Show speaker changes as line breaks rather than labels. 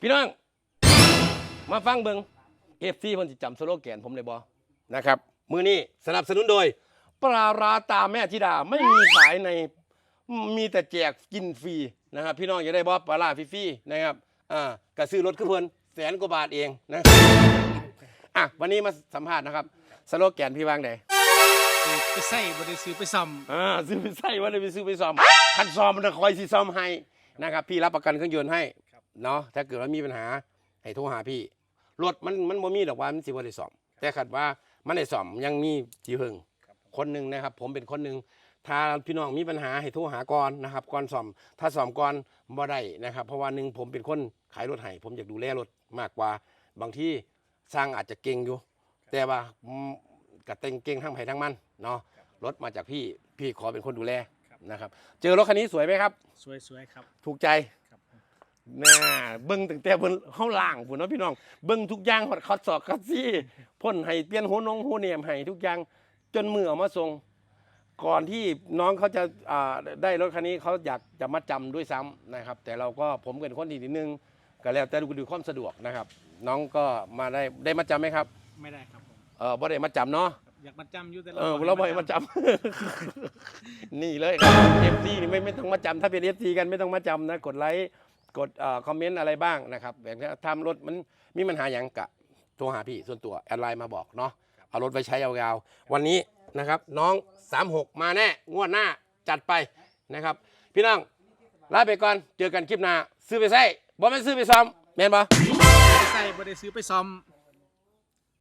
พี่น้อง มาฟังเบิงเอฟซีเพิ่นสิจำสโลแกนผมเลยบ่นะครับ มือนี้สนับสนุนโดย ปลาราตาแม่ธิดาไม่มีขายในมีแต่แจกกินฟรีนะครับ พี่น้องอยากได้บ่ปลาราฟรีๆนะครับอ่ากระซื้อรถคือเพิ่นแสนกว่าบาทเองนะอะวันนี้มาสัมภาษณ์นะครับสโลแกนพี่วางได
ไปใส่บ่ได้ซื้อไปซ่อม
อ่าซื้อไปใส่ว่าได้ไปซื้อไปซ่อมคันซ่อมมันจะคอยสิซ่อมให้นะครับ พี่รับประกันเครื่องยนต์ให้ เนาะถ้าเกิดว่ามีปัญหาให้โทรหาพี่รถมันมันบ่มีดอกว่ามันสิบ่ได้ซ่อม แต่ขัดว่ามันได้ซ่อมยังมีที่เพิ่งคนหนึ่งนะครับ ผมเป็นคนหนึ่งถ้าพี่น้องมีปัญหาให้โทรหาก่อนนะครับก่อนซ่อม ถ้าซ่อมก่อนบ่ได้นะครับ เพราะว่าหนึ่งผมเป็นคนขายรถให้ผมอยากดูแลรถมากกว่า บางที่สร้างอาจจะเก่งอยู่ แต่ว่าอืมกระเต็งเก่งทั้งไผทั้งมันเนาะรถมาจากพี่พี่ขอเป็นคนดูแลนะครับ เจอรถคันนี้สวยไหมครับ
สวยๆครับ
ถูกใจ
ครับผม
น่าเบิ้งตั้งแต่เบิ้งเฮาล่างพุ่นเนาะพี่น้อง เบิ้งทุกอย่างฮอดคัดสอกคัดซี่พ่นให้เปลี่ยนหัวนงหัวเนียมให้ทุกอย่างจนมือเอามาส่งก่อนที่น้องเขาจะอ่าได้รถคันนี้เขาอยากจะมาจำด้วยซ้ำนะครับ แต่เราก็ผมเป็นคนที่นิดนึงก็แล้วแต่ดูดูความสะดวกนะครับ น้องก็มาได้ได้มาจำไหมครับ
ไม่ได้ครับผม
เออบ่ได้มาจำเนาะ
อยากมาจำอยู่แต่
เออเราบ่อยมาจำ นี่เลยครับเอฟซีนี่ไม่ไม่ต้องมาจำถ้าเป็นเอฟซีกันไม่ต้องมาจำนะ กดไลค์ กดเอ่อคอมเมนต์อะไรบ้างนะครับแบบนี้ทำรถมันมีปัญหาอย่างกะโทรหาพี่ส่วนตัวแอดไลน์มาบอกเนาะเอารถไปใช้ยาวๆวันนี้นะครับน้อง 36 มาแน่งวดหน้าจัดไปนะครับ พี่น้องลาไปก่อนเจอกันคลิปหน้าซื้อไปใส่บ่แม่นซื้อไปซ้อมแม่นบ่
ไปใส่บ่ได้ซื้อไปซ่อม